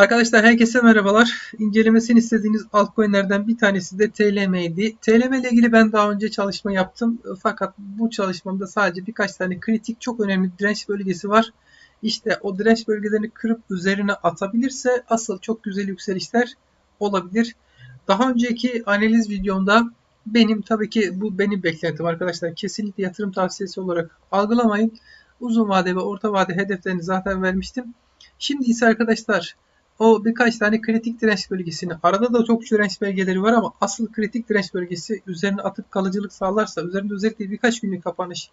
Arkadaşlar herkese merhabalar. İncelemesini istediğiniz altcoin'lerden bir tanesi de TLM'ydi. TLM ile ilgili ben daha önce çalışma yaptım. Fakat bu çalışmamda sadece birkaç tane kritik çok önemli direnç bölgesi var. İşte o direnç bölgelerini kırıp üzerine atabilirse asıl çok güzel yükselişler olabilir. Daha önceki analiz videomda benim tabii ki bu benim beklentim arkadaşlar. Kesinlikle yatırım tavsiyesi olarak algılamayın. Uzun vade ve orta vade hedeflerini zaten vermiştim. Şimdi ise arkadaşlar o birkaç tane kritik direnç bölgesini arada da çok direnç bölgeleri var ama asıl kritik direnç bölgesi üzerine atıp kalıcılık sağlarsa üzerinde özellikle birkaç günlük kapanış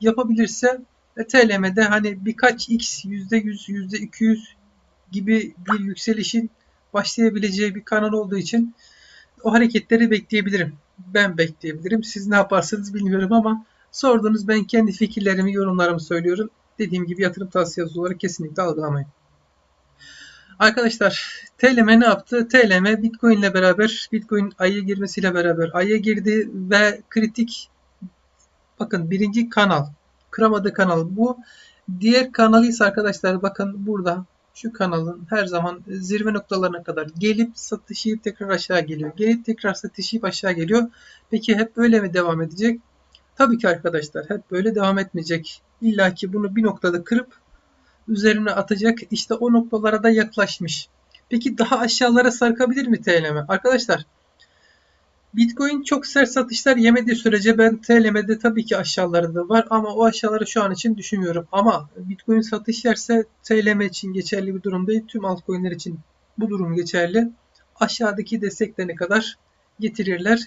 yapabilirse e, TLM'de hani birkaç x %100 %200 gibi bir yükselişin başlayabileceği bir kanal olduğu için o hareketleri bekleyebilirim. Ben bekleyebilirim. Siz ne yaparsanız bilmiyorum ama sordunuz ben kendi fikirlerimi, yorumlarımı söylüyorum. Dediğim gibi yatırım tavsiyesi olarak kesinlikle algılamayın. Arkadaşlar TLM ne yaptı? TLM Bitcoin ile beraber Bitcoin ayı girmesiyle beraber ay'a girdi ve kritik bakın birinci kanal kıramadığı kanal bu. Diğer kanalı ise arkadaşlar bakın burada şu kanalın her zaman zirve noktalarına kadar gelip satışıyıp tekrar aşağı geliyor. Gelip tekrar satışıyıp aşağı geliyor. Peki hep böyle mi devam edecek? Tabii ki arkadaşlar hep böyle devam etmeyecek. İlla ki bunu bir noktada kırıp üzerine atacak. İşte o noktalara da yaklaşmış. Peki daha aşağılara sarkabilir mi TLM? Arkadaşlar Bitcoin çok sert satışlar yemediği sürece ben TLM'de tabii ki aşağılarında var ama o aşağıları şu an için düşünmüyorum. Ama Bitcoin satış yerse TLM için geçerli bir durum değil. Tüm altcoin'ler için bu durum geçerli. Aşağıdaki desteklerine kadar getirirler.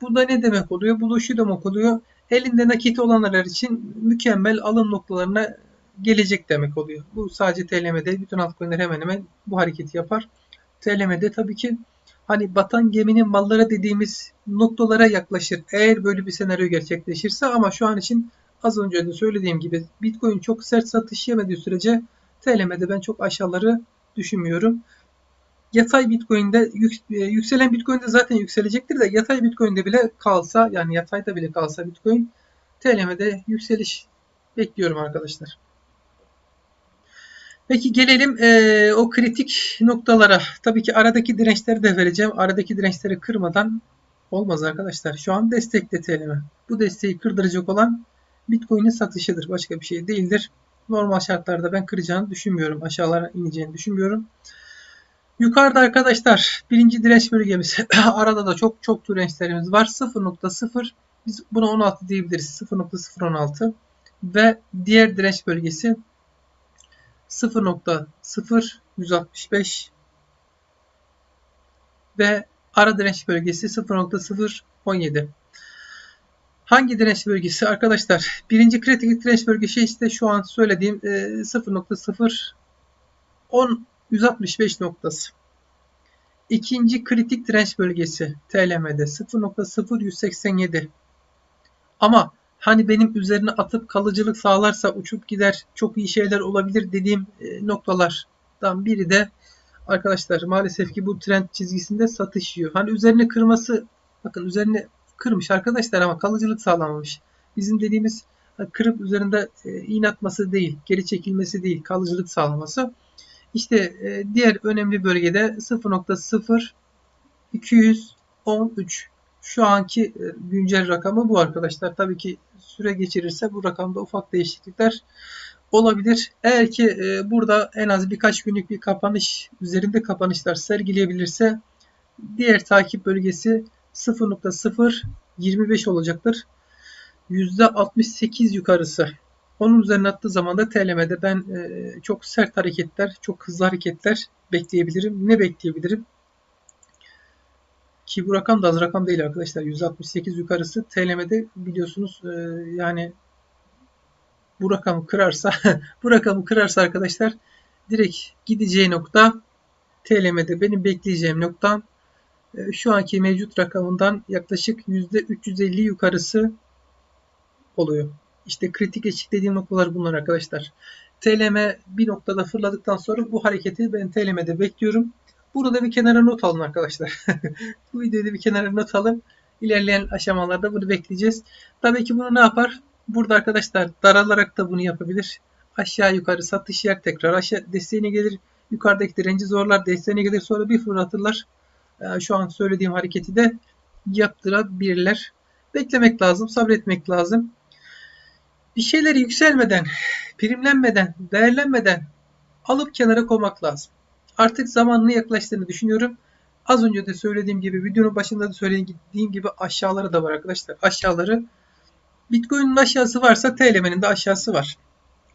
Bu da ne demek oluyor? Bu da şu demek oluyor. Elinde nakit olanlar için mükemmel alım noktalarına gelecek demek oluyor. Bu sadece TLM'de bütün altcoin'ler hemen hemen bu hareketi yapar. TLM'de tabii ki hani batan geminin malları dediğimiz noktalara yaklaşır. Eğer böyle bir senaryo gerçekleşirse ama şu an için az önce de söylediğim gibi Bitcoin çok sert satış yemediği sürece TLM'de ben çok aşağıları düşünmüyorum. Yatay Bitcoin'de e, yükselen Bitcoin'de zaten yükselecektir de yatay Bitcoin'de bile kalsa yani yatayda bile kalsa Bitcoin TLM'de yükseliş bekliyorum arkadaşlar. Peki gelelim e, o kritik noktalara. Tabii ki aradaki dirençleri de vereceğim. Aradaki dirençleri kırmadan olmaz arkadaşlar. Şu an destekle TLM. Bu desteği kırdıracak olan Bitcoin'in satışıdır. Başka bir şey değildir. Normal şartlarda ben kıracağını düşünmüyorum. Aşağılara ineceğini düşünmüyorum. Yukarıda arkadaşlar birinci direnç bölgemiz. Arada da çok çok dirençlerimiz var. 0.0 biz buna 16 diyebiliriz. 0.016 ve diğer direnç bölgesi 0.0165 ve ara direnç bölgesi 0.017. Hangi direnç bölgesi? Arkadaşlar birinci kritik direnç bölgesi işte şu an söylediğim 0.0165 e, noktası. İkinci kritik direnç bölgesi TLM'de 0.0187. Ama hani benim üzerine atıp kalıcılık sağlarsa uçup gider çok iyi şeyler olabilir dediğim e, noktalardan biri de arkadaşlar maalesef ki bu trend çizgisinde satış yiyor. Hani üzerine kırması bakın üzerine kırmış arkadaşlar ama kalıcılık sağlamamış. Bizim dediğimiz kırıp üzerinde iğne atması değil, geri çekilmesi değil, kalıcılık sağlaması. İşte e, diğer önemli bölgede 0.0 213 şu anki e, güncel rakamı bu arkadaşlar. Tabii ki süre geçirirse bu rakamda ufak değişiklikler olabilir. Eğer ki e, burada en az birkaç günlük bir kapanış üzerinde kapanışlar sergileyebilirse diğer takip bölgesi 0.025 olacaktır. %68 yukarısı. Onun üzerine attığı zaman da TLM'de ben e, çok sert hareketler, çok hızlı hareketler bekleyebilirim. Ne bekleyebilirim? Ki bu rakam da az rakam değil arkadaşlar. 168 yukarısı TLM'de biliyorsunuz e, yani bu rakamı kırarsa bu rakamı kırarsa arkadaşlar direkt gideceği nokta TLM'de benim bekleyeceğim nokta e, şu anki mevcut rakamından yaklaşık %350 yukarısı oluyor. İşte kritik eşik dediğim noktalar bunlar arkadaşlar. TLM bir noktada fırladıktan sonra bu hareketi ben TLM'de bekliyorum. Burada bir kenara not alın arkadaşlar. Bu videoyu bir kenara not alın. İlerleyen aşamalarda bunu bekleyeceğiz. Tabii ki bunu ne yapar? Burada arkadaşlar daralarak da bunu yapabilir. Aşağı yukarı satış yer tekrar aşağı desteğine gelir. Yukarıdaki direnci zorlar. Desteğine gelir sonra bir fırlatırlar. Ee, Şu an söylediğim hareketi de yaptırabilirler. Beklemek lazım. Sabretmek lazım. Bir şeyleri yükselmeden, primlenmeden, değerlenmeden alıp kenara koymak lazım. Artık zamanının yaklaştığını düşünüyorum. Az önce de söylediğim gibi videonun başında da söylediğim gibi aşağıları da var arkadaşlar. Aşağıları Bitcoin'in aşağısı varsa TLM'nin de aşağısı var.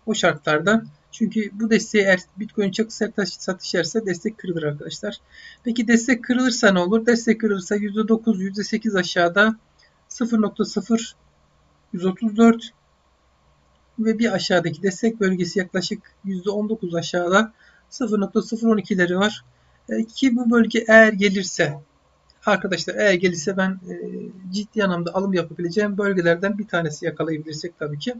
O şartlarda. Çünkü bu desteği eğer Bitcoin çok sert satış yerse destek kırılır arkadaşlar. Peki destek kırılırsa ne olur? Destek kırılırsa %9, %8 aşağıda 0.0 134 ve bir aşağıdaki destek bölgesi yaklaşık %19 aşağıda 0.012'leri var. E, Ki bu bölge eğer gelirse arkadaşlar eğer gelirse ben e, ciddi anlamda alım yapabileceğim bölgelerden bir tanesi yakalayabilirsek tabii ki.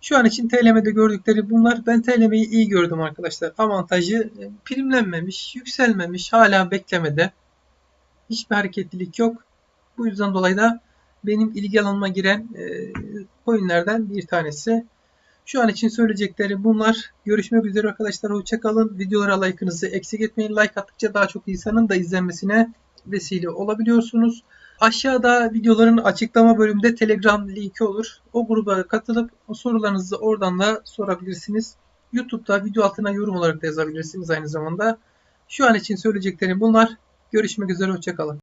Şu an için TLM'de gördükleri bunlar. Ben TLM'yi iyi gördüm arkadaşlar. Avantajı e, primlenmemiş, yükselmemiş, hala beklemede. Hiçbir hareketlilik yok. Bu yüzden dolayı da benim ilgi alanıma giren e, coinlerden bir tanesi. Şu an için söyleyeceklerim bunlar. Görüşmek üzere arkadaşlar. Hoşçakalın. Videolara like'ınızı eksik etmeyin. Like attıkça daha çok insanın da izlenmesine vesile olabiliyorsunuz. Aşağıda videoların açıklama bölümünde Telegram linki olur. O gruba katılıp sorularınızı oradan da sorabilirsiniz. YouTube'da video altına yorum olarak da yazabilirsiniz aynı zamanda. Şu an için söyleyeceklerim bunlar. Görüşmek üzere. Hoşçakalın.